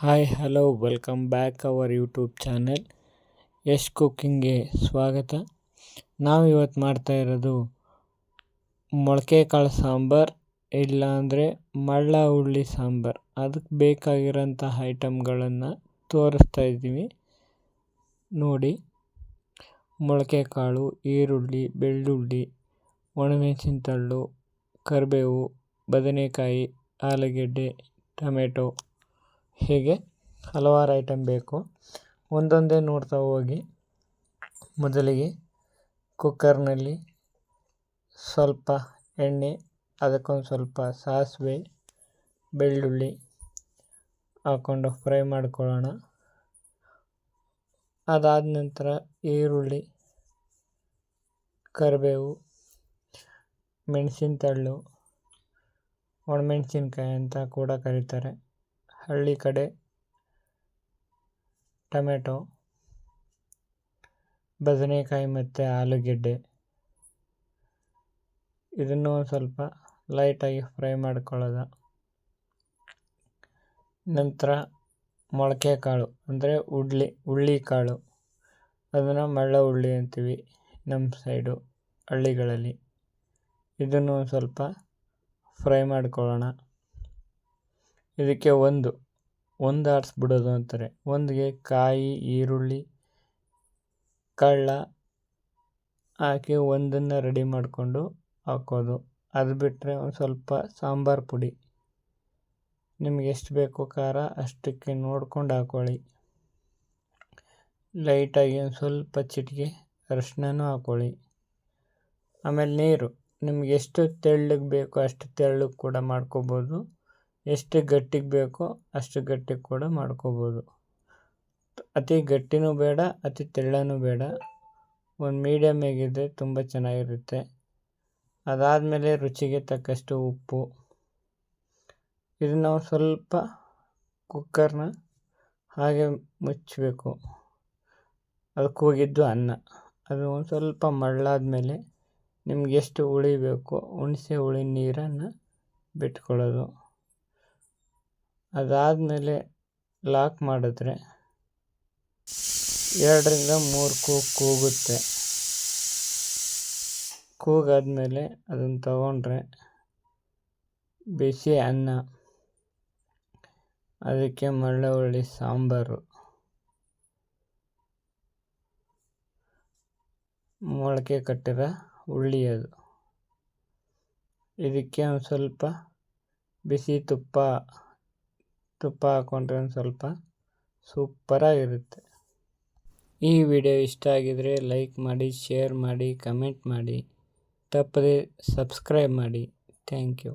Hi hello welcome back our YouTube channel Yash ಕುಕ್ಕಿಂಗ್ಗೆ ಸ್ವಾಗತ. ನಾವು ಇವತ್ತು ಮಾಡ್ತಾ ಇರೋದು ಮೊಳಕೆ ಕಾಳು ಸಾಂಬಾರು, ಇಲ್ಲಾಂದರೆ ಮಳ್ಳ ಹುಳ್ಳಿ ಸಾಂಬಾರು. ಅದಕ್ಕೆ ಬೇಕಾಗಿರೋಂಥ ಐಟಮ್ಗಳನ್ನು ತೋರಿಸ್ತಾ ಇದ್ದೀವಿ. ನೋಡಿ, ಮೊಳಕೆ ಕಾಳು, ಈರುಳ್ಳಿ, ಬೆಳ್ಳುಳ್ಳಿ ಒಣಮೆಣಸಿನ ತಳ್ಳು ಕರಿಬೇವು, ಬದನೆಕಾಯಿ, ಆಲೂಗೆಡ್ಡೆ, ಟೊಮೆಟೊ. ಹೀಗೆ ಹಲವಾರು ಐಟಮ್ ಬೇಕು. ಒಂದೊಂದೇ ನೋಡ್ತಾ ಹೋಗಿ. ಮೊದಲಿಗೆ ಕುಕ್ಕರ್ನಲ್ಲಿ ಸ್ವಲ್ಪ ಎಣ್ಣೆ, ಅದಕ್ಕೊಂದು ಸ್ವಲ್ಪ ಸಾಸಿವೆ, ಬೆಳ್ಳುಳ್ಳಿ ಹಾಕ್ಕೊಂಡು ಫ್ರೈ ಮಾಡ್ಕೊಳ್ಳೋಣ. ಅದಾದ ನಂತರ ಈರುಳ್ಳಿ, ಕರಿಬೇವು ಮೆಣಸಿನ ತಳ್ಳು ಒಣಮೆಣಸಿನ್ಕಾಯಿ ಅಂತ ಕೂಡ ಕರೀತಾರೆ. ಹಳ್ಳಿ ಕಡೆ ಟೊಮೆಟೊ, ಬದನೆಕಾಯಿ ಮತ್ತು ಆಲೂಗೆಡ್ಡೆ. ಇದನ್ನು ಒಂದು ಸ್ವಲ್ಪ ಲೈಟಾಗಿ ಫ್ರೈ ಮಾಡ್ಕೊಳ್ಳೋದು. ನಂತರ ಮೊಳಕೆ ಕಾಳು ಅಂದರೆ ಉಡ್ಲಿ ಹುಳ್ಳಿ ಕಾಳು ಅದನ್ನು ಮಳ್ಳ ಹುಳ್ಳಿ ಅಂತೀವಿ ನಮ್ಮ ಸೈಡು ಹಳ್ಳಿಗಳಲ್ಲಿ. ಇದನ್ನು ಒಂದು ಸ್ವಲ್ಪ ಫ್ರೈ ಮಾಡ್ಕೊಳ್ಳೋಣ. ಇದಕ್ಕೆ ಒಂದು ಒಂದು ಆಡಿಸ್ಬಿಡೋದು ಅಂತಾರೆ. ಒಂದಿಗೆ ಕಾಯಿ, ಈರುಳ್ಳಿ, ಕಳ್ಳ ಹಾಕಿ ಒಂದನ್ನು ರೆಡಿ ಮಾಡಿಕೊಂಡು ಹಾಕೋದು. ಅದು ಬಿಟ್ಟರೆ ಒಂದು ಸ್ವಲ್ಪ ಸಾಂಬಾರು ಪುಡಿ. ನಿಮ್ಗೆ ಎಷ್ಟು ಬೇಕು ಖಾರ ಅಷ್ಟಕ್ಕೆ ನೋಡ್ಕೊಂಡು ಹಾಕೊಳ್ಳಿ. ಲೈಟಾಗಿ ಒಂದು ಸ್ವಲ್ಪ ಚಿಟಿಕೆ ಅರಿಶಿನನೂ ಹಾಕೊಳ್ಳಿ. ಆಮೇಲೆ ನೀರು. ನಿಮ್ಗೆ ಎಷ್ಟು ತೆಳ್ಳಗೆ ಬೇಕೋ ಅಷ್ಟು ತೆಳ್ಳಗೆ ಕೂಡ ಮಾಡ್ಕೋಬೋದು. ಎಷ್ಟು ಗಟ್ಟಿಗೆ ಬೇಕೋ ಅಷ್ಟು ಗಟ್ಟಿಗೆ ಕೂಡ ಮಾಡ್ಕೋಬೋದು. ಅತಿ ಗಟ್ಟಿನೂ ಬೇಡ, ಅತಿ ತೆಳ್ಳನೂ ಬೇಡ. ಒಂದು ಮೀಡಿಯಮ್ ಆಗಿದ್ದರೆ ತುಂಬ ಚೆನ್ನಾಗಿರುತ್ತೆ. ಅದಾದಮೇಲೆ ರುಚಿಗೆ ತಕ್ಕಷ್ಟು ಉಪ್ಪು. ಇದನ್ನು ಸ್ವಲ್ಪ ಕುಕ್ಕರ್ನ ಹಾಗೆ ಮುಚ್ಚಬೇಕು ಅದು ಕೂಗಿದ್ದು ಅನ್ನ. ಅದು ಒಂದು ಸ್ವಲ್ಪ ಮಳ್ಳಾದ ಮೇಲೆ ನಿಮ್ಗೆ ಎಷ್ಟು ಹುಳಿ ಬೇಕೋ, ಹುಣಸೆ ಹುಳಿ ನೀರನ್ನು ಬಿಟ್ಕೊಳ್ಳೋದು. ಅದಾದಮೇಲೆ ಲಾಕ್ ಮಾಡಿದ್ರೆ ಎರಡರಿಂದ ಮೂರು ಕೂ ಕೂಗುತ್ತೆ. ಕೂಗಾದಮೇಲೆ ಅದನ್ನು ತಗೊಂಡ್ರೆ ಬಿಸಿ ಅನ್ನ, ಅದಕ್ಕೆ ಮಳ್ಳ ಸಾಂಬಾರು, ಮೊಳಕೆ ಕಟ್ಟಿರೋ ಹುಳ್ಳಿ ಅದು. ಇದಕ್ಕೆ ಒಂದು ಸ್ವಲ್ಪ ಬಿಸಿ ತುಪ್ಪ ತುಪ್ಪ ಹಾಕ್ಕೊಂಡ್ರೆ ಒಂದು ಸ್ವಲ್ಪ ಸೂಪರಾಗಿರುತ್ತೆ. ಈ ವಿಡಿಯೋ ಇಷ್ಟ ಆಗಿದರೆ ಲೈಕ್ ಮಾಡಿ, ಶೇರ್ ಮಾಡಿ, ಕಮೆಂಟ್ ಮಾಡಿ. ತಪ್ಪದೆ ಸಬ್ಸ್ಕ್ರೈಬ್ ಮಾಡಿ. Thank you.